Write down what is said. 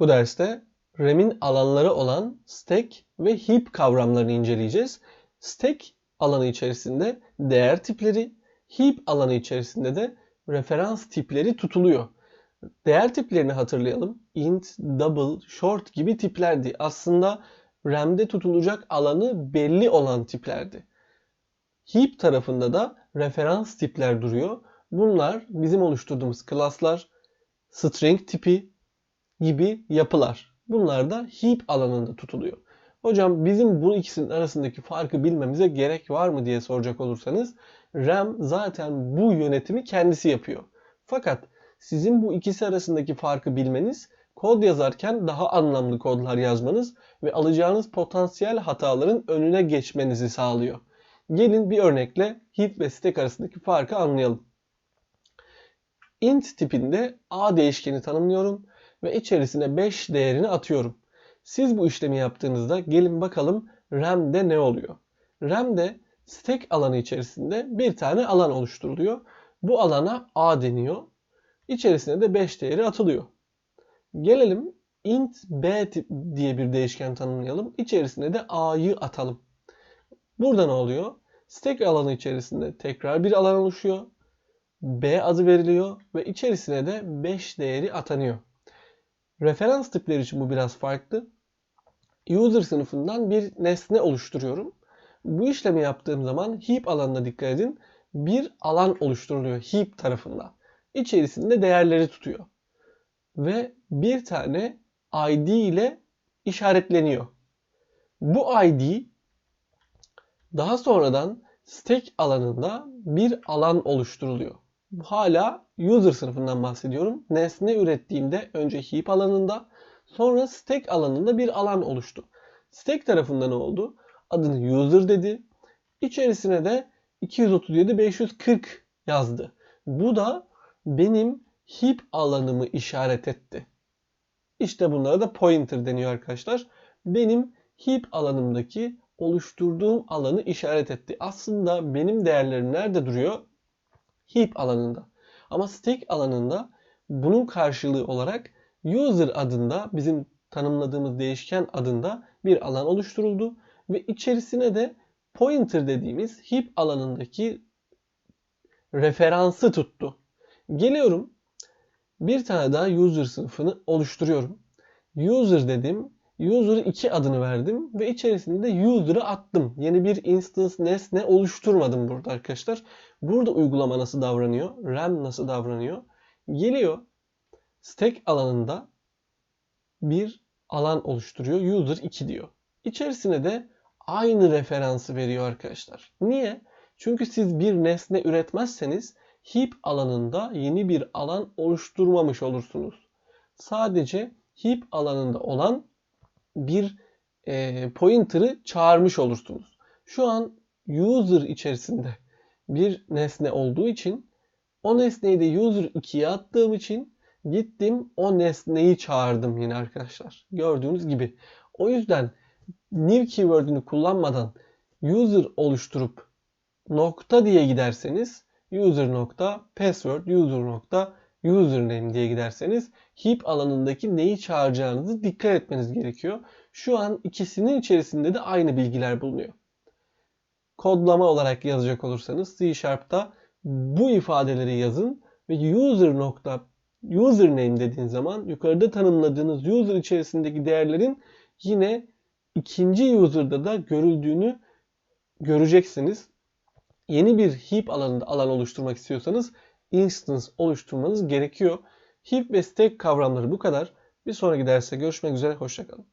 Bu derste RAM'in alanları olan stack ve heap kavramlarını inceleyeceğiz. Stack alanı içerisinde değer tipleri, heap alanı içerisinde de referans tipleri tutuluyor. Değer tiplerini hatırlayalım. Int, double, short gibi tiplerdi. Aslında RAM'de tutulacak alanı belli olan tiplerdi. Heap tarafında da referans tipler duruyor. Bunlar bizim oluşturduğumuz klaslar, string tipi gibi yapılar. Bunlar da heap alanında tutuluyor. Hocam bizim bu ikisinin arasındaki farkı bilmemize gerek var mı diye soracak olursanız RAM zaten bu yönetimi kendisi yapıyor. Fakat sizin bu ikisi arasındaki farkı bilmeniz kod yazarken daha anlamlı kodlar yazmanız ve alacağınız potansiyel hataların önüne geçmenizi sağlıyor. Gelin bir örnekle heap ve stack arasındaki farkı anlayalım. int tipinde a değişkeni tanımlıyorum ve içerisine 5 değerini atıyorum. Siz bu işlemi yaptığınızda gelin bakalım RAM'de ne oluyor? RAM'de stack alanı içerisinde bir tane alan oluşturuluyor. Bu alana A deniyor. İçerisine de 5 değeri atılıyor. Gelelim int b diye bir değişken tanımlayalım. İçerisine de a'yı atalım. Burada ne oluyor? Stack alanı içerisinde tekrar bir alan oluşuyor. b adı veriliyor ve içerisine de 5 değeri atanıyor. Referans tipleri için bu biraz farklı. User sınıfından bir nesne oluşturuyorum. Bu işlemi yaptığım zaman heap alanına dikkat edin. Bir alan oluşturuluyor heap tarafından. İçerisinde değerleri tutuyor. Ve bir tane ID ile işaretleniyor. Bu ID daha sonradan stack alanında bir alan oluşturuluyor. Hala user sınıfından bahsediyorum. Nesne ürettiğimde önce heap alanında sonra stack alanında bir alan oluştu. Stack tarafında ne oldu? Adını user dedi. İçerisine de 237 540 yazdı. Bu da benim heap alanımı işaret etti. İşte bunlara da pointer deniyor arkadaşlar. Benim heap alanımdaki oluşturduğum alanı işaret etti. Aslında benim değerlerim nerede duruyor? Heap alanında. Ama stack alanında bunun karşılığı olarak user adında bizim tanımladığımız değişken adında bir alan oluşturuldu ve içerisine de pointer dediğimiz heap alanındaki referansı tuttu. Geliyorum bir tane daha user sınıfını oluşturuyorum. User dedim. User 2 adını verdim ve içerisinde de user'ı attım. Yeni bir instance nesne oluşturmadım burada arkadaşlar. Burada uygulama nasıl davranıyor? RAM nasıl davranıyor? Geliyor stack alanında bir alan oluşturuyor. User 2 diyor. İçerisine de aynı referansı veriyor arkadaşlar. Niye? Çünkü siz bir nesne üretmezseniz heap alanında yeni bir alan oluşturmamış olursunuz. Sadece heap alanında olan bir e, pointer'ı çağırmış olursunuz. Şu an user içerisinde bir nesne olduğu için o nesneyi de user 2'ye attığım için gittim o nesneyi çağırdım yine arkadaşlar. Gördüğünüz gibi. O yüzden new keyword'ünü kullanmadan user oluşturup nokta diye giderseniz user nokta password user nokta username diye giderseniz heap alanındaki neyi çağıracağınızı dikkat etmeniz gerekiyor. Şu an ikisinin içerisinde de aynı bilgiler bulunuyor. Kodlama olarak yazacak olursanız C bu ifadeleri yazın ve user nokta username dediğin zaman yukarıda tanımladığınız user içerisindeki değerlerin yine ikinci user'da da görüldüğünü göreceksiniz. Yeni bir heap alanında alan oluşturmak istiyorsanız instance oluşturmanız gerekiyor. Heap ve stack kavramları bu kadar. Bir sonraki derste görüşmek üzere. Hoşçakalın.